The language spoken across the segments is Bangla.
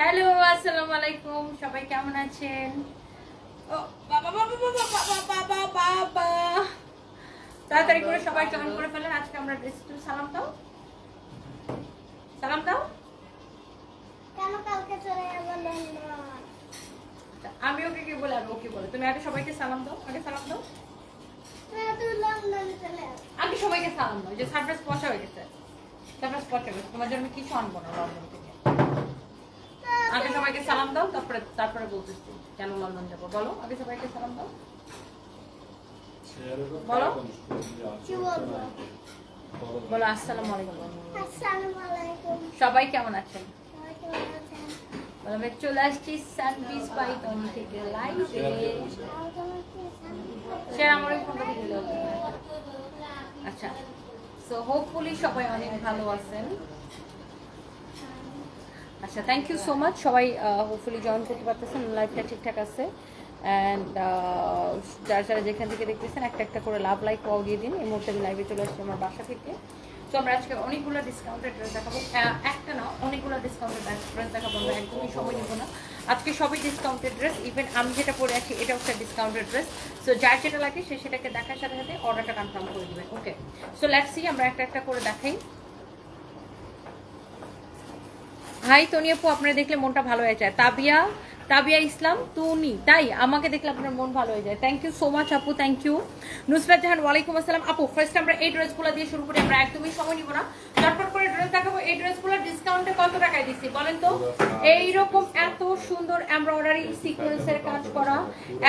হ্যালো আসসালামু আলাইকুম। সবাই কেমন আছেন? ও বাবা বাবা বাবা বাবা বাবা বাবা তাড়াতাড়ি করে সবাই জয়েন করে ফেলেন। আজকে আমরা সালাম দাও। সালাম দাও। কেন কালকে চলে যাব লন্ডন আমি ওকে কি বলে আর ওকে বলে? তুমি আগে সবাইকে সালাম দাও। আগে সালাম দাও। আগে সবাইকে সালাম দাও। যে সারপ্রাইজ পৌঁছা হয়ে গেছে। সারপ্রাইজ পৌঁছা গেছে। তোমার জন্য কিছু আনব না লন্ডন আগে সবাইকে সালাম দাও তারপরে তারপরে বলতেছি কেন লন্ডন যাব। বলো আগে সবাইকে সালাম দাও। বলো। বলো আসসালামু আলাইকুম। সবাই কেমন আছেন? সবাই কেমন আছেন? বলো, আমি চলে আসছি সানপিস পাইথন থেকে লাইভে? সে আমার ফোনটা দিলে আচ্ছা সো হোপফুলি সবাই অনেক ভালো আছেন। আচ্ছা থ্যাংক ইউ সো মাচ সবাই হোপফুলি জয়েন করতে পারতেছেন লাইফটা ঠিকঠাক আছে। অ্যান্ড যারা যারা যেখান থেকে দেখতেছেন, একটা একটা করে লাভ লাইক পাও দিয়ে দিন। এই মুহূর্তে আমি লাইভে চলে আসছি আমার বাসা থেকে। তো আমরা আজকে অনেকগুলো ডিসকাউন্টেড ড্রেস দেখাবো। একটা না, অনেকগুলো ডিসকাউন্টেড ড্রেস দেখাবো আমরা। একদমই সময় নেব না। আজকে সবই ডিসকাউন্টেড ড্রেস ইভেন আমি যেটা পরে আছি এটাও একটা ডিসকাউন্টেড ড্রেস সো যার যেটা লাগে, সে সেটাকে দেখার সাথে সাথে অর্ডারটা কনফার্ম করে দেবেন। ওকে সো লেটস আমরা একটা একটা করে দেখাই। হাই তনিয়াপু আপু আপনারা দেখলে মনটা ভালো হয়ে যায়। তাবিয়া তাবিয়া ইসলাম তুনি তাই আমাকে দেখলে আপনার মন ভালো হয়ে যায়। থ্যাংক ইউ সো মাচ আপু থ্যাংক ইউ নুসরাত জাহান, ওয়ালাইকুম আসসালাম। আপু ফার্স্ট আমরা এই ড্রেসগুলো দিয়ে শুরু করি, আমরা একদমই সময় নিব না। চটপট করে ড্রেস দেখাবো। এই ড্রেসগুলো ডিসকাউন্টে কত টাকায় দিচ্ছি, বলেন তো? এইরকম এত সুন্দর এমব্রয়ডারি সিকোয়েন্সের কাজ করা।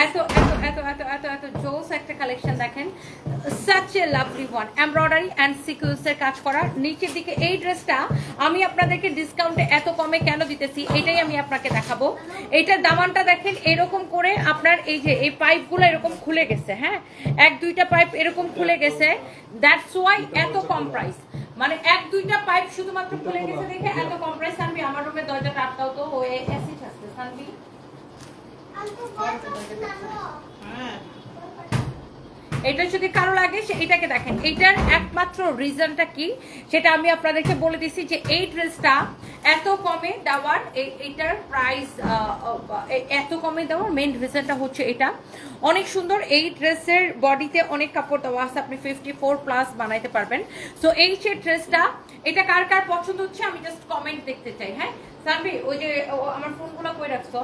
এত এত এত এত এত এত জোস একটা কালেকশন দেখেন। Such a lovely one embroidery and সিকোয়েন্সের কাজ করা। নিচের দিকে এই ড্রেসটা আমি আপনাদেরকে ডিসকাউন্টে এত কমে কেন দিতেছি, এটাই আমি আপনাকে দেখাবো। এইটার দামানটা দেখেন এরকম করে আপনার এই যে এই পাইপগুলো এরকম খুলে গেছে হ্যাঁ? এক দুইটা পাইপ এরকম খুলে গেছে। দ্যাটস ওয়াই এত কম প্রাইস মানে এক দুইটা পাইপ শুধুমাত্র খুলে গেছে দেখে এত কম প্রাইস আনবি আমার রুমে দরজাটা আটকাও তো ও এসি আসছে সানবি? হ্যাঁ। এটা যদি কারও লাগে সে এটাকে দেখেন। এইটার একমাত্র রিজনটা কি? সেটা আমি আপনাদেরকে বলে দিচ্ছি যে এই ড্রেসটা এত কমে দেওয়ার এইটার প্রাইস এত কমে দেওয়ার মেন রিজনটা হচ্ছে এটা। অনেক সুন্দর এই ড্রেসের বডিতে অনেক কাপড় দেওয়া আছে আপনি ফিফটি ফোর প্লাস বানাইতে পারবেন। সো এই যে ড্রেসটা এটা কার কার পছন্দ হচ্ছে আমি জাস্ট কমেন্ট দেখতে চাই হ্যাঁ? সানভি ওই যে আমার ফোনগুলো কই রাখছো?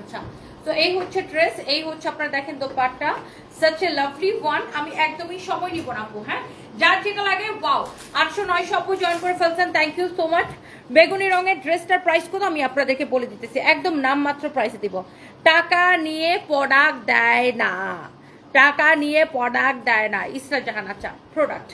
আচ্ছা। তো এই হচ্ছে ড্রেস, এই হচ্ছে আপনারা দেখেন dupatta. Such a lovely one আমি একদমই সময় নিব না আপু হ্যাঁ? যার যেটা লাগে ওয়াও আটশো নয়শো আপু জয়েন করে ফেলছেন। থ্যাংক ইউ সো মাচ বেগুনি রঙের ড্রেসটার প্রাইস কত? আমি আপনাদেরকে বলে দিতেছি। একদম নামমাত্র প্রাইসে দিব। টাকা নিয়ে প্রোডাক্ট দেয় না। টাকা নিয়ে প্রোডাক্ট দেয় না। ইসরা জাহান আচ্ছা প্রোডাক্ট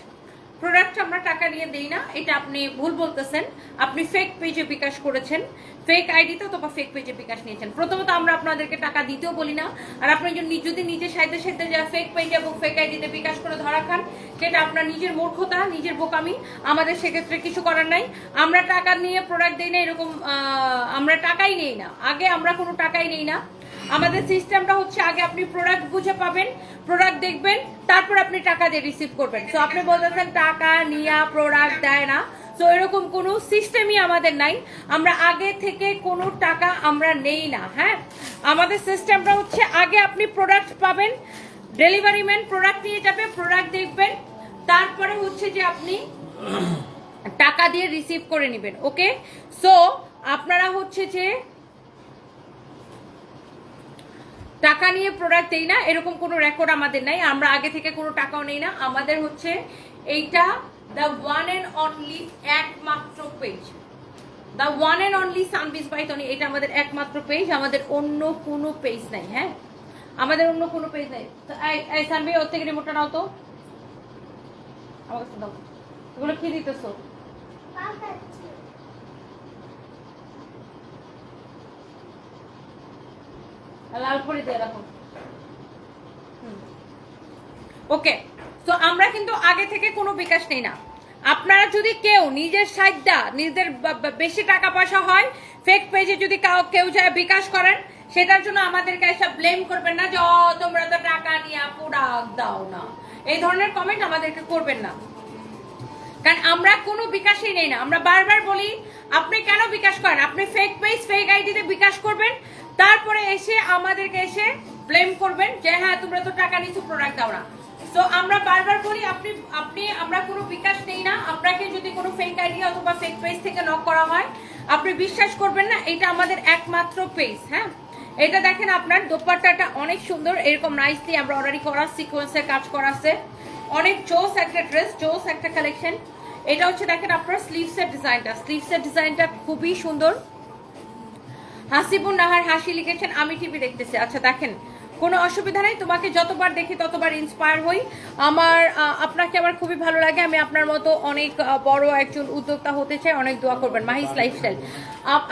প্রোডাক্ট আমরা টাকা নিয়ে দেই না, এটা আপনি ভুল বলতেছেন। আপনি ফেক পেজে বিকাশ করেছেন। ফেক আইডিতে অথবা ফেক পেজে বিকাশ নিয়েছেন। প্রথমত আমরা আপনাদেরকে টাকা দিতেও বলি না। আর আপনি যদি নিজের সাইডে সাইডে যা ফেক পেজে এবং ফেক আইডিতে বিকাশ করে ধরা খান, সেটা আপনার নিজের মূর্খতা, নিজের বোকামি। আমাদের সেক্ষেত্রে কিছু করার নাই। আমরা টাকা নিয়ে প্রোডাক্ট দিই না, এরকম আমরা টাকাই নেই না। আগে আমরা কোনো টাকাই নেই না। আমাদের সিস্টেমটা হচ্ছে আগে আপনি প্রোডাক্ট বুঝে পাবেন প্রোডাক্ট দেখবেন, তারপর আপনি টাকা দিয়ে রিসিভ করবেন। তো আপনি বলতেছেন টাকা নিয়া প্রোডাক্ট দেয় না। তো এরকম কোনো সিস্টেমই আমাদের নাই। আমরা আগে থেকে কোনো টাকা আমরা নেই না হ্যাঁ? আমাদের সিস্টেমটা হচ্ছে আগে আপনি প্রোডাক্ট পাবেন ডেলিভারি ম্যান প্রোডাক্ট নিয়ে যাবে প্রোডাক্ট দেখবেন, তারপরে হচ্ছে যে আপনি টাকা দিয়ে রিসিভ করে নেবেন ওকে সো আপনারা হচ্ছে যে টাকা নিয়ে প্রোডাক্ট দেই না, এরকম কোনো রেকর্ড আমাদের নাই, আমরা আগে থেকে কোনো টাকাও নেই না। আমাদের হচ্ছে এইটা দ্য ওয়ান অ্যান্ড অনলি একমাত্র page the one and only সানবিস পাইথনি এটা আমাদের একমাত্র পেজ আমাদের অন্য কোনো পেজ নাই হ্যাঁ? আমাদের অন্য কোনো পেজ নাই। তো এই সানবি ওর থেকে রিমোটটা নাও তো। আমার কাছে দাও। এগুলো কি দিতেছো? ওকে তো আমরা কিন্তু আগে থেকে কোনো বিকাশ নেই না। আপনারা যদি কেউ নিজের সাইডটা নিজের বেশি টাকা পয়সা হয় ফেক পেজে যদি কাউ- যায় বিকাশ করেন সেটার জন্য আমাদেরকে এসব ব্লেম করবেন না যে "ও, তোমরা তো টাকা নিয়ে প্রোডাক্ট দাও না। এই ধরনের কমেন্ট আমাদেরকে করবেন না। কারণ আমরা কোনো বিকাশই নেই না। আমরা বারবার বলি আপনি কেন বিকাশ করেন? আপনি ফেক এসে আমাদেরকে এসে ব্লেম করবেন যে হ্যাঁ তোমরা তো টাকা নিচ্ছ প্রোডাক্ট দাও না। তো আমরা বারবার বলি, আপনি আপনি, আমরা কোনো বিকাশ নেই না। আপনাকে যদি কোনো ফেক আইডিয়া অথবা ফেক পেজ থেকে নক করা হয়, আপনি বিশ্বাস করবেন না, এটা আমাদের একমাত্র পেজ হ্যাঁ? এটা দেখেন আপনার দোপাট্টাটা অনেক সুন্দর, এরকম নাইসলি আমরা অলরেডি করা সিকোয়েন্সের কাজ করা আছে। অনেক জোস একটা ড্রেস জোস একটা কালেকশন এটা হচ্ছে দেখেন আপনার স্লিভসের ডিজাইনটা স্লিভসের ডিজাইনটা খুবই সুন্দর। হাসিবুন নাহার হাসি লিখেছেন, আমি টিভি দেখতেছি। আচ্ছা দেখেন, কোনো অসুবিধা নেই, তোমাকে যতবার দেখি ততবার ইন্সপায়ার হই। আমার আপনাকে আমার খুবই ভালো লাগে, আমি আপনার মতো অনেক বড় একজন উদ্যোক্তা হতে চাই, অনেক দোয়া করবেন, মাহিস লাইফস্টাইল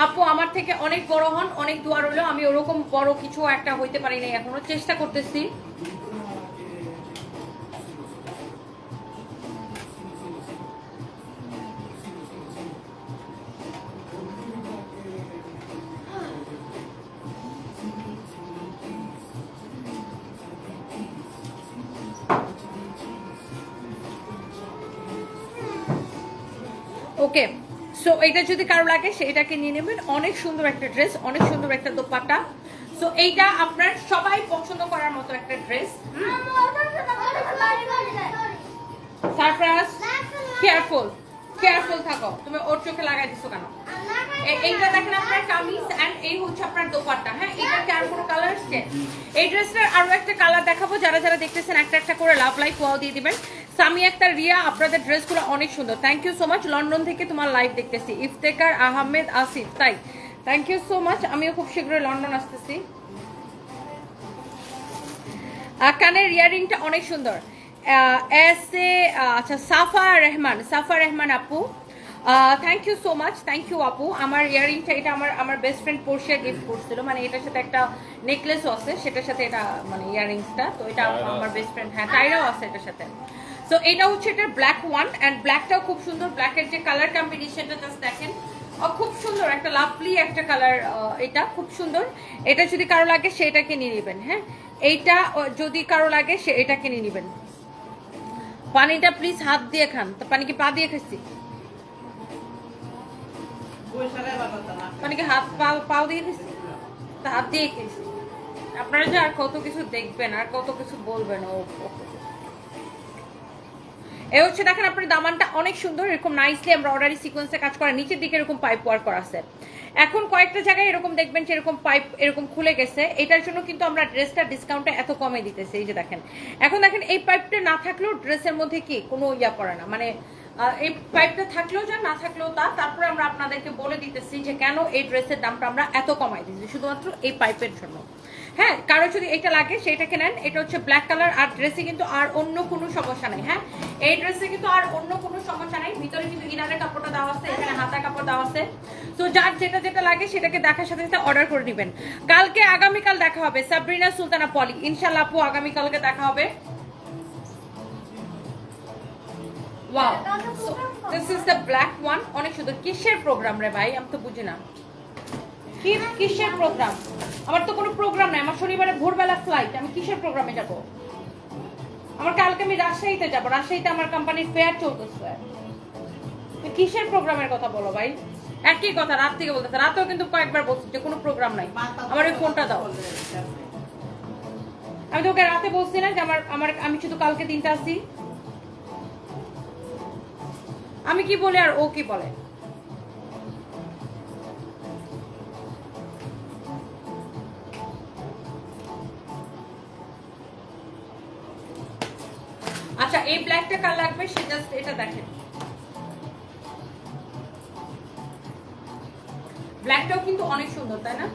আপু আমার থেকে অনেক বড় হন, অনেক দোয়া রইল, আমি ওরকম বড় কিছু একটা হইতে পারি নাই, এখনও চেষ্টা করতেছি। এটা যদি কারও লাগে, সেটাকে নিয়ে নেবেন। অনেক সুন্দর একটা ড্রেস অনেক সুন্দর একটা দোপাট্টা। সো এইটা আপনার সবাই পছন্দ করার মতো একটা ড্রেস আম্মু ওটার সাথে বড় sorry sorry surprise careful careful থাকো। তুমি ওর চোখে লাগাই দিছো কেন? এইটা দেখেন আপনার কামিজ এন্ড এই হচ্ছে আপনার দোপাট্টা। হ্যাঁ এটা কি আর কোনো কালার আসছে এই ড্রেসটার আরও একটা কালার দেখাবো। যারা যারা দেখতেছেন, একটা একটা করে লাভ লাইক ওয়াও দিয়ে দিবেন। সামি একটা রিয়া আপনাদের ড্রেসগুলো অনেক সুন্দর। Thank you so much London থেকে তোমার লাইভ দেখতেছি। ইফতেকার আহমেদ আসিফ তাই। থ্যাংক ইউ সো মাচ আমিও খুব শীঘ্রই লন্ডন আসতেছি। কানের ইয়ারিংটা অনেক সুন্দর। এস এ আচ্ছা সাফা রহমান সাফা রহমান আপু। Thank you so much thank you আপু। আমার ইয়ারিংটা এটা আমার আমার বেস্ট ফ্রেন্ড পোর্শিয়া গিফট করছিল। মানে এটার সাথে একটা নেকলেসও আছে। সেটার সাথে এটা মানে ইয়ারিংসটা। তো এটা আমার বেস্ট ফ্রেন্ড হ্যাঁ টাইরাও আছে এটার সাথে। তো এটা হচ্ছে এটা ব্ল্যাক ওয়ান অ্যান্ড ব্ল্যাকটাও খুব সুন্দর। ব্ল্যাকের যে কালার কম্বিনেশনটা জাস্ট দেখেন। খুব সুন্দর, একটা লাভলি একটা কালার এটা খুব সুন্দর। এটা যদি কারও লাগে, সেটাকে নিয়ে নেবেন হ্যাঁ? এইটা যদি কারও লাগে, সে এটাকে নিয়ে নেবেন। পানিটা প্লিজ হাত দিয়ে খান। তো পানি কি পা দিয়ে খাচ্ছি? পানিকে হাত পা, পাও দিয়ে খাচ্ছি? হাত দিয়ে খেয়েছি আপনারা যে আর কত কিছু দেখবেন, আর কত কিছু বলবেন ও। এ হচ্ছে দেখেন আপনার দামানটা অনেক সুন্দর, এরকম নাইসলি আমরা অর্ডারি সিকোয়েন্সে কাজ করা, নিচের দিকে এরকম পাইপ ওয়ার্ক করা আছে। এখন কয়েকটা জায়গায় এরকম দেখবেন যে এরকম পাইপ এরকম খুলে গেছে, এটার জন্য কিন্তু আমরা ড্রেসটা ডিসকাউন্টে এত কমে দিতেছি, এই যে দেখেন। এখন দেখেন এই পাইপটা না থাকলেও ড্রেসের মধ্যে কি কোনো ইয়া করে না মানে এই পাইপটা থাকলেও যা না থাকলেও তা, তারপরে আমরা আপনাদেরকে বলে দিতেছি যে কেন এই ড্রেসের দামটা আমরা এত কমাই দিচ্ছি শুধুমাত্র এই পাইপের জন্য। হ্যাঁ কারও যদি এটা লাগে সেটাকে নেন। এটা হচ্ছে ব্ল্যাক কালার আর ড্রেসে কিন্তু আর অন্য কোনো সমস্যা নাই হ্যাঁ? এই ড্রেসে কিন্তু আর অন্য কোনো সমস্যা নাই। ভিতরে কিন্তু ইনারের কাপড়টা দেওয়া আছে, এখানে হাতার কাপড় দেওয়া আছে। তো যার যেটা যেটা লাগে, সেটাকে দেখার সাথে সাথে অর্ডার করে নেবেন। কালকে আগামীকাল দেখা হবে, সাবরিনা সুলতানা পলি। ইনশাল্লাহ আপু, আগামীকালকে দেখা হবে। Wow this is the black one অনেক সুন্দর। কিসের প্রোগ্রাম রে ভাই? আমি তো বুঝি না। কিসের প্রোগ্রাম আমার তো কোনো প্রোগ্রাম নাই, আমার শনিবারে ভোরবেলা ফ্লাইট আমি কিসের প্রোগ্রামে যাব? আমার কালকে আমি রাজশাহীতে যাব, রাজশাহীতে আমার কোম্পানির ফেয়ার চলতেছে। কিসের প্রোগ্রামের কথা বলো ভাই? একই কথা, রাত থেকে বলতেছে, রাতেও কিন্তু কয়েকবার বলছি যে কোনো প্রোগ্রাম নাই। আমার ওই ফোনটা দাও। আমি তোকে রাতে বলছি না যে আমার আমার, আমি শুধু কালকে দিনটা আসি আমি কি বলি আর ও কি বলে? ব্ল্যাকটা কার লাগবে সে জাস্ট এটা দেখেন। ব্ল্যাকটাও কিন্তু অনেক সুন্দর তাই না?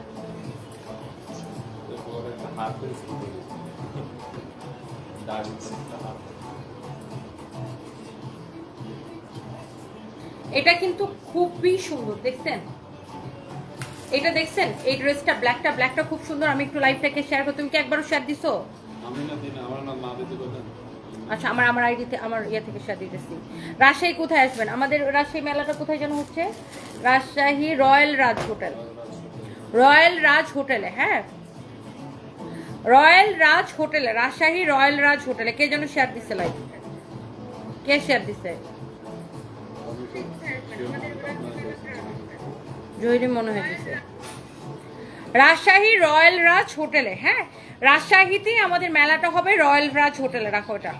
এটা কিন্তু খুবই সুন্দর দেখছেন? এটা দেখছেন? এই ড্রেসটা ব্ল্যাকটা ব্ল্যাকটা খুব সুন্দর। আমি একটু লাইভটাকে শেয়ার করতে তুমি কি একবারও শেয়ার দিছো? আমি না দিন আমার না দিতে কথা আচ্ছা আমার আমার আইডিতে আমার ইয়ে থেকে শেয়ার দিতেছি। রাজশাহী কোথায় আসবেন? আমাদের রাজশাহী মেলাটা কোথায় যেন হচ্ছে? Rajshahi royal Raj hotel. Royal Raj হোটেলে হ্যাঁ? রয়্যাল রাজ হোটেলে, রাজশাহী রয়্যাল রাজ হোটেলে, কে যেন শেয়ার দিছে লাইভ কে শেয়ার দিছে? জহিরি মনে হয় দিছে। রাজশাহী রয়্যাল রাজ হোটেলে হ্যাঁ? রাজশাহীতেই আমাদের মেলাটা হবে রয়্যাল রাজ হোটেলে, রাখো এটা।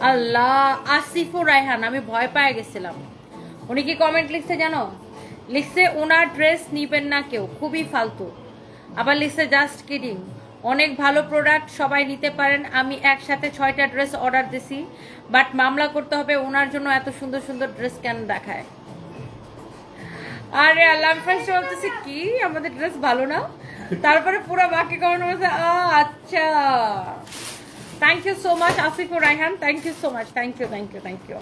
আল্লাহ আসিফুর রায়হান আমি ভয় পেয়ে গেছিলাম। উনি কি কমেন্ট লিখছে জানো? লিখছে ওনার ড্রেস নিবেন না কেউ খুবই ফালতু। আবার লিখছে জাস্ট কিডিং অনেক ভালো প্রোডাক্ট সবাই নিতে পারেন আমি একসাথে ছয়টা ড্রেস অর্ডার দিছি বাট মামলা করতে হবে ওনার জন্য এত সুন্দর সুন্দর ড্রেস কেন দেখায়? আরে আল্লাহ ফার্স্ট বলতেছি কি? আমাদের ড্রেস ভালো না? তারপরে পুরো বাকি কমেন্ট বলছে "আ, আচ্ছা। Thank you so much Asifur Raihan thank you so much thank you thank you thank you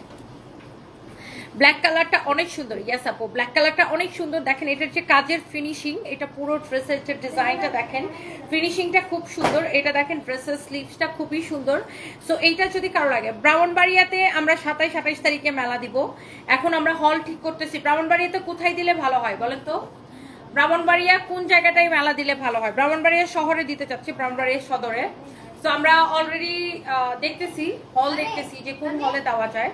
black কালারটা অনেক সুন্দর। ইয়াস আপু ব্ল্যাক কালারটা অনেক সুন্দর। দেখেন, এটা হচ্ছে কাজের ফিনিশিং এটা পুরো ড্রেসের যে ডিজাইনটা দেখেন ফিনিশিংটা খুব সুন্দর। এটা দেখেন ড্রেসের স্লিভসটা খুবই সুন্দর। সো এইটা যদি কারও লাগে, ব্রাহ্মণবাড়িয়াতে আমরা সাতাইশ তারিখে মেলা দিব। এখন আমরা হল ঠিক করতেছি। ব্রাহ্মণবাড়িয়াতে কোথায় দিলে ভালো হয় বলেন তো? ব্রাহ্মণবাড়িয়া কোন জায়গাটায় মেলা দিলে ভালো হয়? ব্রাহ্মণবাড়িয়া শহরে দিতে চাচ্ছি, ব্রাহ্মণবাড়িয়া সদরে। তো আমরা অলরেডি দেখতেছি হল দেখতেছি যে কোন হলে দেওয়া যায়।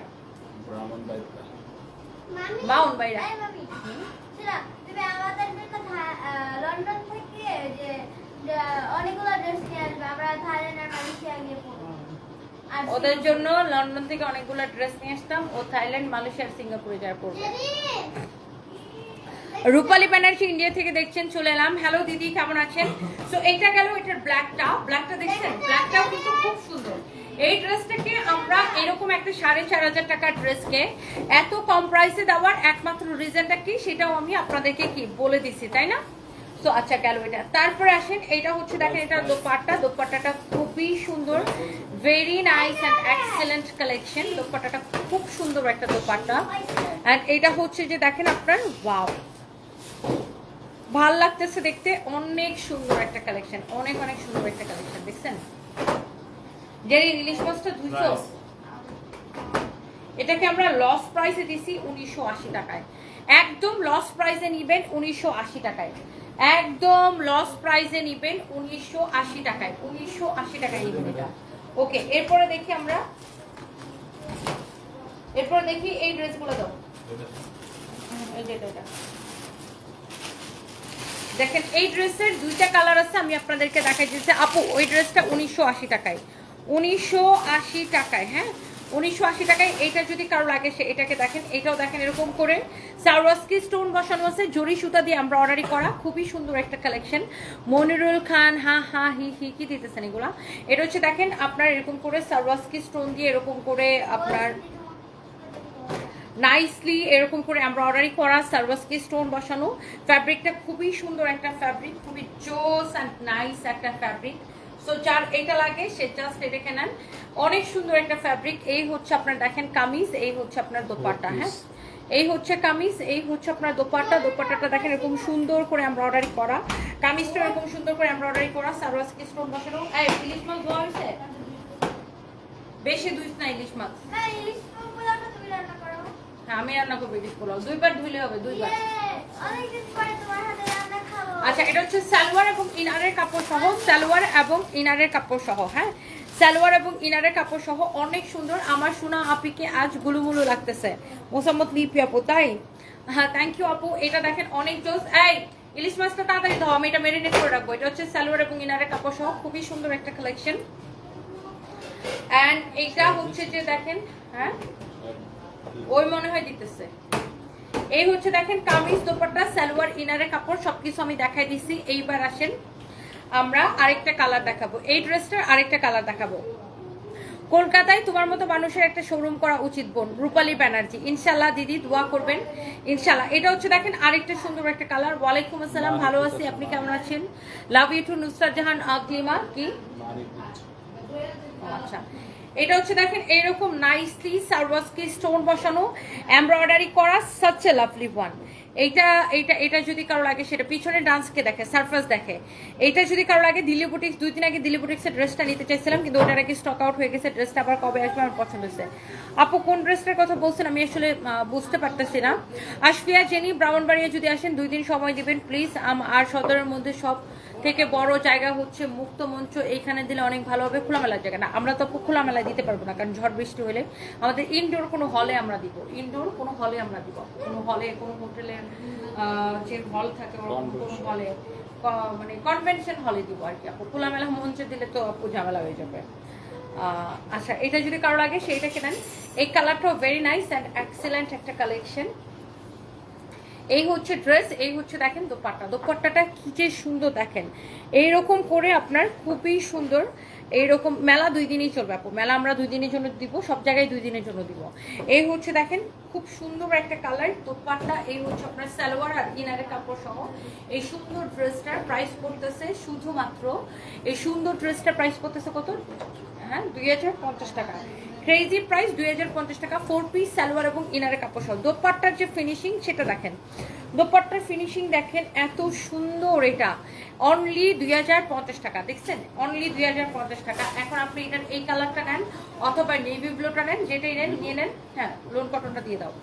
বাউন বাইরা। লন্ডন থেকে যে যে অনেকগুলো ড্রেস নিয়ে আসবে আমরা থাইল্যান্ড আর মালয়েশিয়া গিয়ে ওদের জন্য লন্ডন থেকে অনেকগুলো ড্রেস নিয়ে আসতাম ও থাইল্যান্ড মালয়েশিয়া আর সিঙ্গাপুরে যায় পড়বে রূপালী ব্যানার্জি ইন্ডিয়া থেকে দেখছেন, চলে এলাম। হ্যালো দিদি, কেমন আছেন? তো এইটা গেল এটার ব্ল্যাকটা ব্ল্যাকটা দেখছেন? ব্ল্যাকটাও কিন্তু খুব সুন্দর। এই ড্রেসটাকে আমরা এরকম একটা সাড়ে চার হাজার টাকার ড্রেসকে এত কম প্রাইসে দেওয়ার একমাত্র রিজনটা কি? সেটাও আমি আপনাদেরকে কি বলে দিছি, তাই না? তো আচ্ছা গেল এটা। তারপরে আসেন, এটা হচ্ছে দেখেন, এটা দোপাট্টা। দোপাট্টাটা খুবই সুন্দর। Very nice and excellent collection দোপাট্টাটা খুব সুন্দর একটা দোপাট্টা। অ্যান্ড এটা হচ্ছে যে দেখেন আপনার ওয়াও ভালো লাগতেছে দেখতে অনেক সুন্দর একটা কালেকশন অনেক অনেক সুন্দর একটা কালেকশন দেখছেন? যেই ইলিশ মাছটা দুইশো? এটাকে আমরা লস প্রাইসে দিছি উনিশশো আশি টাকায়। একদম লস প্রাইসে নিবেন উনিশশো আশি টাকায়। একদম লস প্রাইসে নিবেন উনিশশো আশি টাকায়। উনিশশো আশি টাকায় নিবেন এটা ওকে এরপরে দেখি আমরা। এরপরে দেখি এই ড্রেসগুলো দাও। এই যে এটা। দেখেন, এই ড্রেসের দুইটা কালার আছে, আমি আপনাদেরকে দেখাই দিচ্ছি আপু, ওই ড্রেসটা উনিশশো আশি টাকায়। উনিশশো আশি টাকায় হ্যাঁ? উনিশশো আশি টাকায়, এইটা যদি কারও লাগে, সে এটাকে দেখেন, এটাও দেখেন এরকম করে। সারওয়াস্কি স্টোন বসানো আছে, জরি সুতা দিয়ে আমরা অর্ডারি করা। খুবই সুন্দর একটা কালেকশন মনিরুল খান, হা হা, হি হি, কি দিতেছেন এগুলা? এটা হচ্ছে, দেখেন, আপনার এরকম করে সারওয়াস্কি স্টোন দিয়ে এরকম করে আপনার নাইসলি এরকম করে আমরা অর্ডারই করা সার্ভাসকে স্টোন বসানো। ফ্যাব্রিকটা খুবই সুন্দর একটা ফ্যাব্রিক খুবই জোস অ্যান্ড নাইস একটা ফ্যাব্রিক সো যার এটা লাগে সে জাস্ট এটাকে নেন। অনেক সুন্দর একটা ফ্যাব্রিক এই হচ্ছে আপনার দেখেন কামিজ এই হচ্ছে আপনার দোপাট্টা হ্যাঁ? এই হচ্ছে কামিজ এই হচ্ছে আপনার দোপাট্টা। দোপাট্টাটা দেখেন এরকম সুন্দর করে আমরা অর্ডারই করা। কামিজটা এরকম সুন্দর করে আমরা অর্ডারই করা। সার্ভাসকে স্টোন বসানো। এই ইলিশ মাছ ধোয়া হয়েছে? বেশি দুইস না ইলিশ মাছ? হ্যাঁ ইলিশ পোলাওটা হ্যাঁ আমি রান্না করব ইলিশ পোলাও দুইবার ধুইলে হবে, দুইবার। আচ্ছা এটা হচ্ছে সালোয়ার এবং ইনারের কাপড় সহ, সালোয়ার এবং ইনারের কাপড় সহ হ্যাঁ? সালোয়ার এবং ইনারের কাপড় সহ অনেক সুন্দর। আমার সোনা আপিকে আজ গুলুমুলু লাগতেছে। মোসাম্মদ লিপি আপু, তাই? হ্যাঁ থ্যাংক ইউ আপু। এটা দেখেন অনেক জোস। এই, ইলিশ মাছটা তাড়াতাড়ি দাও, আমি এটা মেরিনেট করে রাখব। এটা হচ্ছে সালোয়ার এবং ইনারের কাপড় সহ, খুবই সুন্দর একটা কালেকশন অ্যান্ড এইটা হচ্ছে যে দেখেন হ্যাঁ? ওই মনে হয় দিতেছে। এই হচ্ছে দেখেন কামিজ, দোপাট্টা, সালোয়ার, ইনারের কাপড়, সবকিছু আমি দেখাই দিছি। এইবার আসেন আমরা আরেকটা কালার দেখাবো। এই ড্রেসটার আরেকটা কালার দেখাবো। কলকাতায় তোমার মতো মানুষের একটা শোরুম করা উচিত বোন, রূপালী ব্যানার্জি। ইনশাল্লাহ দিদি দোয়া করবেন। ইনশাল্লাহ এটা হচ্ছে দেখেন আরেকটা সুন্দর একটা কালার। ওয়ালাইকুম আসসালাম, ভালো আছি। আপনি কেমন আছেন? Love you too Nusrat Jahan Aklima কি? আচ্ছা। এটা হচ্ছে দেখেন, এইরকম নাইসলি সার্ভাসকি স্টোন বসানো এমব্রয়ডারি করা সাচ এ লাভলি ওয়ান এইটা এইটা, এটা যদি কারও লাগে, সেটা পিছনে ডান্সকে দেখে সারফাস দেখে। এইটা যদি কারও লাগে, দিল্লি বুটিক্স দুই দিন আগে দিল্লি বুটিক্সের ড্রেসটা নিতে চাইছিলাম কিন্তু ওটার আগে স্টক আউট হয়ে গেছে ড্রেসটা আবার কবে আসবে আমার পছন্দ হয়েছে। আপু, কোন ড্রেসটার কথা বলছেন? আমি আসলে বুঝতে পারতেছি না। আশফিয়া, জেনি, ব্রাউনবাড়িয়া যদি আসেন, দুই দিন সময় দিবেন প্লিজ আর সদরের মধ্যে সব থেকে বড় জায়গা হচ্ছে মুক্ত মঞ্চ। এইখানে দিলে অনেক ভালো হবে। খোলামেলার জায়গা না আমরা তো খোলামেলায় দিতে পারব না কারণ ঝড় বৃষ্টি হলে আমাদের ইনডোর কোনো হলে আমরা দিব। ইনডোর কোনো হলে আমরা দিব। কোনো হলে কোনো হোটেলের আহ, যে হল থাকে ওরকম কোনো হলে মানে কনভেনশন হলে দিব আর কি। আপু খোলামেলা মঞ্চে দিলে তো আপু ঝামেলা হয়ে যাবে। আহ, আচ্ছা এটা যদি কারও লাগে সেইটা কেনেন। এই কালারটাও ভেরি নাইস অ্যান্ড এক্সেলেন্ট একটা কালেকশন এই হচ্ছে ড্রেস এই হচ্ছে দেখেন দোপাট্টা। দোপাট্টাটা কি যে সুন্দর দেখেন। এই রকম করে আপনার খুবই সুন্দর, এইরকম মেলা দুই দিনই চলবে আপু। মেলা আমরা দুই দিনের জন্য দিব, সব জায়গায় দুই দিনের জন্য দিব। এই হচ্ছে দেখেন খুব সুন্দর একটা কালার দোপাট্টা, এই হচ্ছে আপনার সালোয়ার আর ইনারের কাপড় সহ। এই সুন্দর ড্রেসটার প্রাইস পড়তেছে শুধুমাত্র, এই সুন্দর ড্রেসটার প্রাইস পড়তেছে কত? হ্যাঁ দুই হাজার পঞ্চাশ টাকা। ক্রেজি প্রাইস দুই হাজার পঞ্চাশ টাকা ফোর পিস সালোয়ার এবং ইনারের কাপড় সহ। দোপাট্টার যে ফিনিশিং সেটা দেখেন। দোপাট্টার ফিনিশিং দেখেন এত সুন্দর এটা। অনলি দুই হাজার পঞ্চাশ টাকা, দেখছেন? অনলি দুই হাজার পঞ্চাশ টাকা। এখন আপনি এটার এই কালারটা নেন, অথবা নেভি ব্লুটা নেন, যেটাই নেন, নিয়ে নেন হ্যাঁ লোন কটনটা দিয়ে দাও।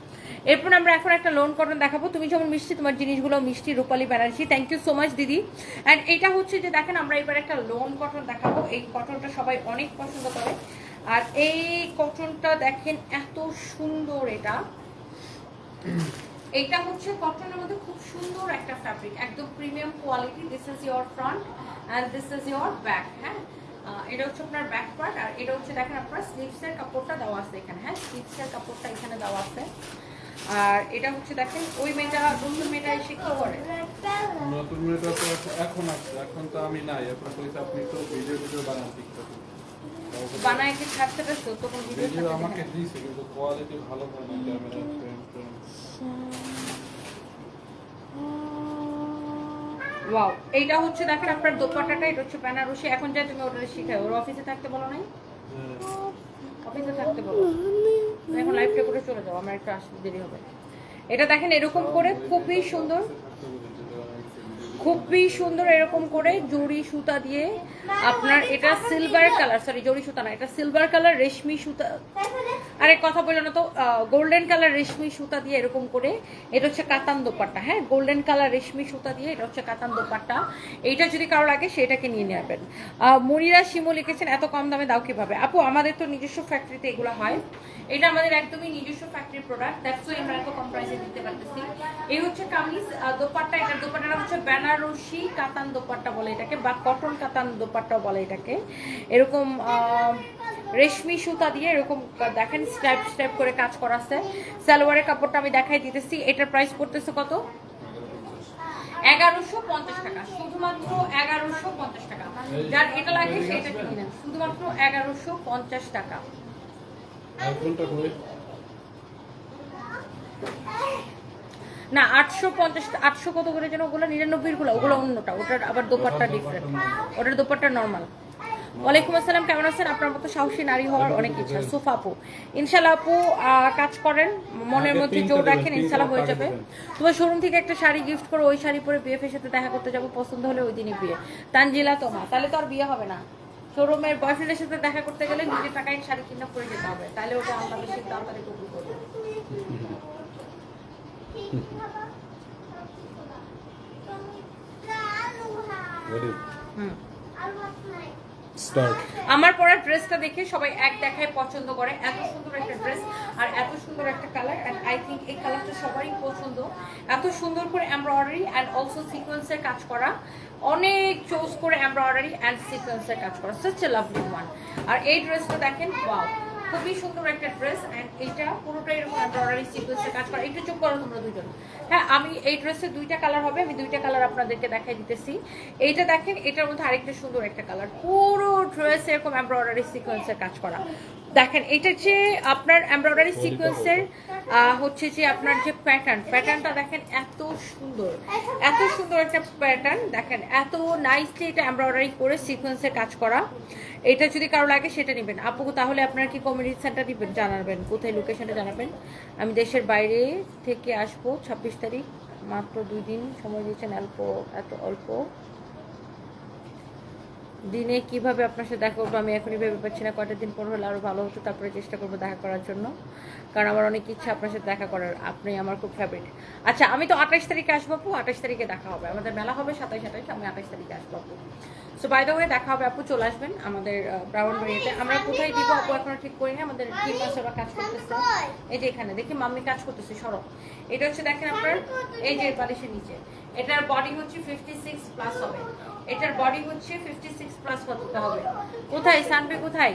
এরপর আমরা এখন একটা লোন কটন দেখাবো। তুমি যেমন মিষ্টি, তোমার জিনিসগুলো মিষ্টি, Rupali Banerjee thank you so much দিদি। অ্যান্ড এটা হচ্ছে যে, দেখেন, আমরা এবার একটা লোন কটন দেখাবো। এই কটনটা সবাই অনেক পছন্দ করে। আর এই কটনটা দেখেন এত সুন্দর এটা। এটা হচ্ছে কটনের মধ্যে খুব সুন্দর একটা ফ্যাব্রিক একদম premium quality this is your front and this is your back হ্যাঁ? এটা হচ্ছে আপনার ব্যাক পার্ট আর এটা হচ্ছে দেখেন আপনার স্লিভসের কাপড়টা দেওয়া আছে এখানে হ্যাঁ? স্লিভসের কাপড়টা এখানে দেওয়া আছে। আর এটা হচ্ছে দেখেন ওই মেয়েটা, নতুন মেয়েটা এসে কি করে? নতুন মেয়েটা তো এখন আসছে এখন তো আমি নাই কইছে আপনি তো ভিডিও ভিডিও বানান টিকটকে বানায় কি ছাড়তে পারছ তখন ভিডিও ভিডিও আমাকে দিয়েছে কিন্তু কোয়ালিটি ভালো ক্যামেরা ফ্রেম ফ্রেম ওয়াও এইটা হচ্ছে দেখেন আপনার দোপাট্টাটা এটা হচ্ছে বেনারসি। এখন যা তুমি ওটা শিখাই ওর অফিসে থাকতে বলো নাই? অফিসে থাকতে বলো। এখন লাইভটা করে চলে যাও আমার একটু আসতে দেরি হবে। এটা দেখেন এরকম করে খুবই সুন্দর। খুবই সুন্দর এরকম করে জড়ি সুতা দিয়ে আপনার এটা সিলভার কালার সরি জড়ি সুতা না, এটা সিলভার কালার রেশমি সুতা। আরে, কথা বলল না তো গোল্ডেন কালার রেশমি সুতা দিয়ে এরকম করে, এটা হচ্ছে কাতান দোপাট্টা হ্যাঁ? গোল্ডেন কালার রেশমি সুতা দিয়ে এটা হচ্ছে কাতান দোপাট্টা। এইটা যদি কারও লাগে, সেটাকে নিয়ে নেবেন। মনিরা শিমু লিখেছেন, এত কম দামে দাও কীভাবে? আপু, আমাদের তো নিজস্ব ফ্যাক্টরিতে এগুলো হয়। এটা আমাদের একদমই নিজস্ব ফ্যাক্টরি প্রোডাক্ট দ্যাটস ওয়াই আমরা এত কম প্রাইসে দিতে পারতেছি। এই হচ্ছে কামিজ দোপাট্টা এটা দোপাট্টাটা হচ্ছে বেনারসি কাতান দোপাট্টা বলে এটাকে, বা কটন কাতান দোপাট্টাও বলে এটাকে। এরকম রেশমি সুতা দিয়ে এরকম দেখেন স্টেপ স্টেপ করে কাজ করা সালোয়ারের কাপড়টা আমি দেখাই দিতেছি। এটার প্রাইস পড়তেছে কত? এগারোশো পঞ্চাশ টাকা। শুধুমাত্র এগারোশো পঞ্চাশ টাকা। যার এটা লাগে সেটা কিনে শুধুমাত্র এগারোশো পঞ্চাশ টাকা। না আটশো পঞ্চাশ আটশো কত করে যেন ওগুলো? নিরানব্বই গুলো ওগুলো অন্যটা ওটার আবার দোপাট্টা ডিফারেন্ট ওটার দোপাট্টা নর্মাল ওয়ালাইকুম আসসালাম কেমন আছেন? আপনার মতো সাহসী নারী হওয়ার অনেক ইচ্ছা। সোফা আপু ইনশাল্লাহ আপু কাজ করেন মনের মধ্যে জোর রাখেন ইনশাল্লাহ হয়ে যাবে। তোমার শোরুম থেকে একটা শাড়ি গিফট করে ওই শাড়ি পরে বিএফের সাথে দেখা করতে যাব পছন্দ হলে ওই দিনই বিয়ে। তানজিলা তোমা তাহলে তো আর বিয়ে হবে না। শোরুমের বয়ফ্রেন্ডের সাথে দেখা করতে গেলে নিজের টাকায় শাড়ি কিনা পরে যেতে হবে। তাহলে ওটা আমরা বেশি তাড়াতাড়ি করব। আমার পরা ড্রেসটা দেখে সবাই এক দেখায় পছন্দ করে। এত সুন্দর একটা ড্রেস আর এত সুন্দর একটা কালার। অ্যান্ড আই থিঙ্ক এই কালারটা সবারই পছন্দ। এত সুন্দর করে এমব্রয়ডারি অ্যান্ড অলসো সিকোয়েন্সের কাজ করা। অনেক চোজ করে এমব্রয়ডারি অ্যান্ড সিকোয়েন্সের কাজ করা। সাচ এ লাভলি ওয়ান আর এই ড্রেসটা দেখেন ওয়াও খুবই সুন্দর একটা ড্রেস অ্যান্ড এইটা পুরোটা এরকম এমব্রয়ডারি সিকোয়েন্সের কাজ করা। একটু চোখ করো তোমরা দুজন। হ্যাঁ আমি এই ড্রেসের দুইটা কালার হবে, আমি দুইটা কালার আপনাদেরকে দেখাই দিতেছি। এইটা দেখেন, এটার মধ্যে আরেকটা সুন্দর একটা কালার পুরো ড্রেস এরকম এমব্রয়ডারি সিকোয়েন্সের কাজ করা। দেখেন, এটা যে আপনার এমব্রয়ডারি সিকোয়েন্সের হচ্ছে যে আপনার যে প্যাটার্ন প্যাটার্নটা দেখেন এত সুন্দর। এত সুন্দর একটা প্যাটার্ন দেখেন, এত নাইসলি এটা এমব্রয়ডারি করে সিকোয়েন্সের কাজ করা। এটা যদি কারও লাগে, সেটা নেবেন। আপু, তাহলে আপনার কি কমিউনিটি সেন্টার দিবেন? জানাবেন। কোথায় লোকেশনটা জানাবেন? আমি দেশের বাইরে থেকে আসব, ছাব্বিশ তারিখ। মাত্র দুই দিন সময় দিয়েছেন, অল্প, এত অল্প। দিনে কীভাবে আপনার সাথে দেখা করব, আমি এখনই ভেবে পাচ্ছি না কয়টা দিন পর হলে আরও ভালো হতো, তারপরে চেষ্টা করব দেখা করার জন্য। কারণ আমার অনেক ইচ্ছা আপনার সাথে দেখা করার, আপনি আমার খুব ফেভারিট আচ্ছা আমি তো আঠাশ তারিখে আসব আপু, আঠাশ তারিখে দেখা হবে। আমাদের মেলা হবে সাতাশ আঠাশ, আমি আঠাশ তারিখে আসব আপু। সো বাই ওয়ে দেখা হবে আপু, চলে আসবেন আমাদের ব্রাউনবাড়িতে আমরা কোথায় দিব আপু এখনও ঠিক করিনি আমাদের তিন মাস ওরা কাজ করতেছে? এই যে এখানে, দেখি মাম্মি কাজ করতেছে সরব এটা হচ্ছে দেখেন আপনার, এই যে বালিশের নিচে। এটার বডি হচ্ছে ফিফটি সিক্স প্লাস হবে। এটার বডি হচ্ছে ফিফটি সিক্স প্লাস হতে হবে? কোথায়? সানবে কোথায়?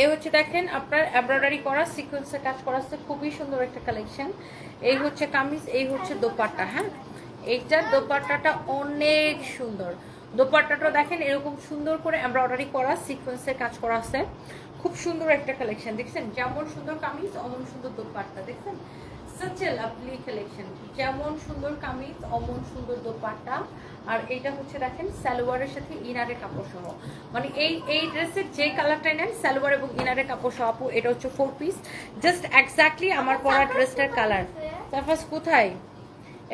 এই হচ্ছে দেখেন আপনার এমব্রয়ডারি করা সিকোয়েন্সের কাজ করা আছে, খুবই সুন্দর একটা কালেকশন এই হচ্ছে কামিজ, এই হচ্ছে দোপাট্টা হ্যাঁ? এইটার দোপাট্টাটা অনেক সুন্দর। দোপাট্টাটা দেখেন এরকম সুন্দর করে এমব্রয়ডারি করা সিকোয়েন্সের কাজ করা আছে। খুব সুন্দর একটা কালেকশন দেখছেন? যেমন সুন্দর কামিজ, অমন সুন্দর দোপাট্টা, দেখছেন? সাচ এ লাভলি কালেকশন যেমন সুন্দর কামিজ অমন সুন্দর দোপাট্টা। আর এইটা হচ্ছে দেখেন সালোয়ারের সাথে ইনারের কাপড় সহ মানে এই এই ড্রেসের যে কালারটা নেন সালোয়ার এবং ইনারের কাপড় সহ আপু এটা হচ্ছে ফোর পিস জাস্ট এক্স্যাক্টলি আমার পরা ড্রেসটার কালার সারফাস কোথায়?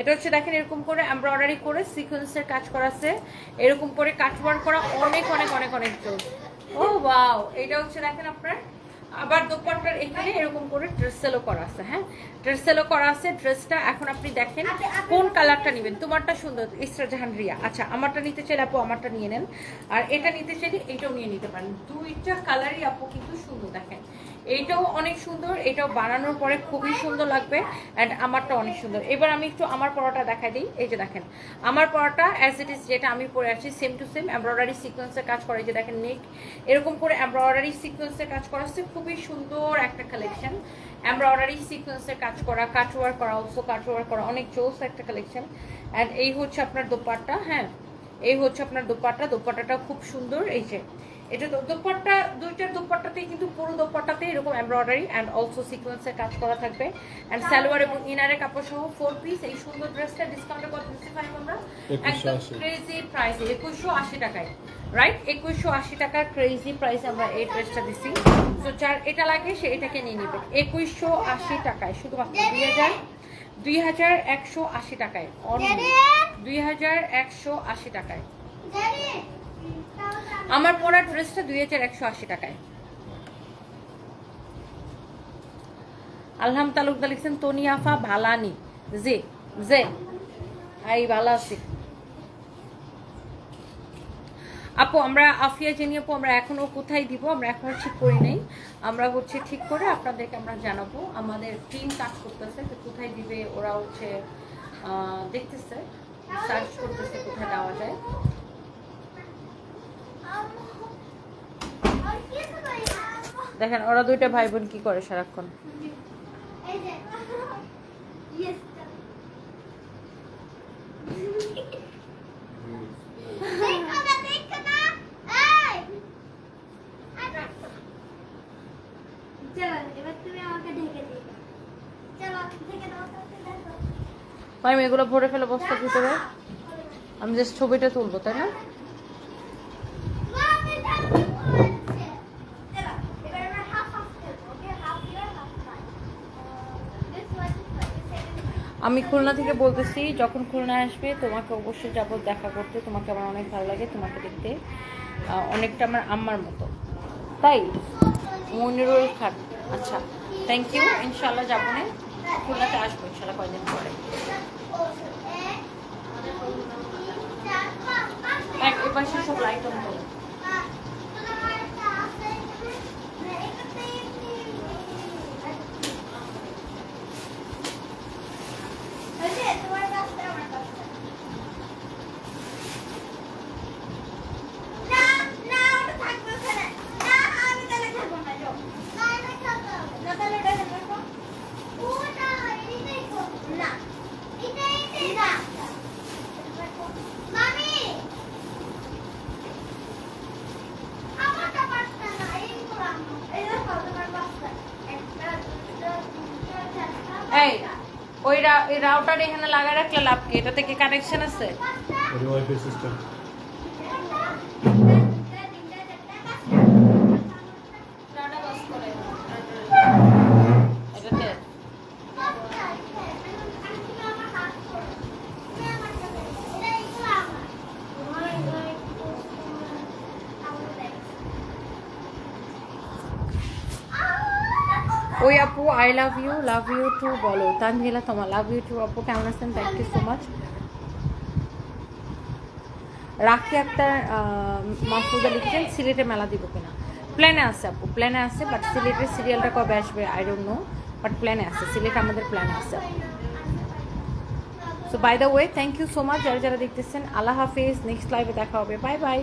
এটা হচ্ছে দেখেন এরকম করে এমব্রয়ডারি করে সিকোয়েন্সের কাজ করা আছে। এরকম করে কাটওয়ার করা অনেক অনেক অনেক অনেক জোর। ও ওয়াও এটা হচ্ছে দেখেন আপনার আবার দোপাট্টার এখানে এরকম করে ড্রেসেলও করা আছে হ্যাঁ? ড্রেসেলও করা আছে ড্রেসটা এখন আপনি দেখেন কোন কালারটা নেবেন। তোমারটা সুন্দর ইসরা জাহান রিয়া আচ্ছা আমারটা নিতে চাইলে আপু আমারটা নিয়ে নেন। আর এটা নিতে চাইলে এটাও নিয়ে নিতে পারেন। দুইটা কালারই আপু কিন্তু সুন্দর দেখেন। এইটাও অনেক সুন্দর, এটাও বানানোর পরে খুবই সুন্দর লাগবে অ্যান্ড আমারটা অনেক সুন্দর। এবার আমি একটু আমার পরোটা দেখাই দিই, এই যে দেখেন, আমার পরোটা অ্যাজ ইট ইজ যেটা আমি পরে আছি সেম টু সেম এমব্রয়ডারি সিকোয়েন্সের কাজ করা যে দেখেন নেক এরকম করে এমব্রয়ডারি সিকোয়েন্সের কাজ করা হচ্ছে, খুবই সুন্দর একটা কালেকশন এমব্রয়ডারি সিকোয়েন্সের কাজ করা কাটওয়ার করা অলসো কাটওয়ার করা, অনেক জোস একটা কালেকশন অ্যান্ড এই হচ্ছে আপনার দোপাট্টা হ্যাঁ এই হচ্ছে আপনার দোপাট্টা দোপাট্টাটা খুব সুন্দর, এই যে। এটা দোপাট্টা দুইটার দোপাট্টাতেই কিন্তু পুরো দোপাট্টাতে এরকম এমব্রয়ডারি অ্যান্ড অলসো সিকোয়েন্সের কাজ করা থাকবে। অ্যান্ড সালোয়ার এবং ইনারের কাপড় সহ ফোর পিস এই সুন্দর ড্রেসটা ডিসকাউন্টে কত দিতে পারি আমরা? একদম ক্রেজি প্রাইস একুশশো আশি টাকায় রাইট একুশশো আশি টাকার ক্রেজি প্রাইস আমরা এই ড্রেসটা দিছি। তো যার এটা লাগে সে এটাকে নিয়ে নেবে। একুশশো আশি টাকায় শুধুমাত্র দুই হাজার দুই হাজার একশো আশি টাকায় দুই হাজার একশো আশি টাকায়। আমার পরা ড্রেসটা দুই হাজার একশো আশি টাকায়। আলহাম তালুকদার লিখছেন, তনি আফা ভালানি। জি, জে। আই, ভালো আছি। আপু, আমরা আফিয়া জেনি আপু, আমরা এখনও কোথায় দিব? আমরা এখনও ঠিক করি নাই। আমরা হচ্ছে ঠিক করে আপনাদেরকে আমরা জানাব। আমাদের টিম কাজ করতেছে যে কোথায় দিবে, ওরা হচ্ছে দেখতেছে সার্চ করতেছে কোথায় দেওয়া যায়। দেখেন, ওরা দুইটা ভাই বোন কি করে সারাক্ষণ? আমি এগুলো ভরে ফেলে বস্তার ভিতরে? আমি জাস্ট ছবিটা তুলবো, তাই না? আমি খুলনা থেকে বলতেছি, যখন খুলনা আসবে, তোমাকে অবশ্যই যাব দেখা করতে, তোমাকে আমার অনেক ভালো লাগে, তোমাকে দেখতে। অনেকটা আমার আম্মার মতো। তাই, মনিরুল খান আচ্ছা থ্যাংক ইউ ইনশাল্লাহ যাব না। খুলনাতে আসব ইনশাল্লাহ কয়দিন পরে। এবার সব লাইট অন করো তোমার কাছে আমার কাছে না না ওটা থাকবে ওখানে না আমি তাহলে খাব না যাও না এটা খাব না তাহলে ওটা খাব ওটা এইটাই খাব না এটা এইটাই না মামি আমারটা পারছে না এইগুলো আনো এই দেখো তোমার বাচ্চা একটা দুটো তিনটে চারটা এই ওই রা- এই রাউটার এখানে লাগায় রাখলে লাভ কি? এটাতে কি কানেকশন আছে? ওয়াইফাই সিস্টেম এটাতে ওই আপু I love you love you too বলো। তানজিলা তোমার লাভ ইউ টু আপু কেমন আছেন? থ্যাংক ইউ সো মাচ রাখি আক্তার মাহফুজা লিখছেন, সিলেটে মেলা দিব কিনা। প্ল্যানে আছে আপু প্ল্যানে আছে বাট সিলেটের সিরিয়ালটা কবে আসবে? আই ডোন্ট নো বাট প্ল্যানে আছে। সিলেট আমাদের প্ল্যানে আছে so by the way thank you so much যারা যারা দেখতেছেন। আল্লাহ হাফিজ নেক্সট লাইভে দেখা হবে। Bye bye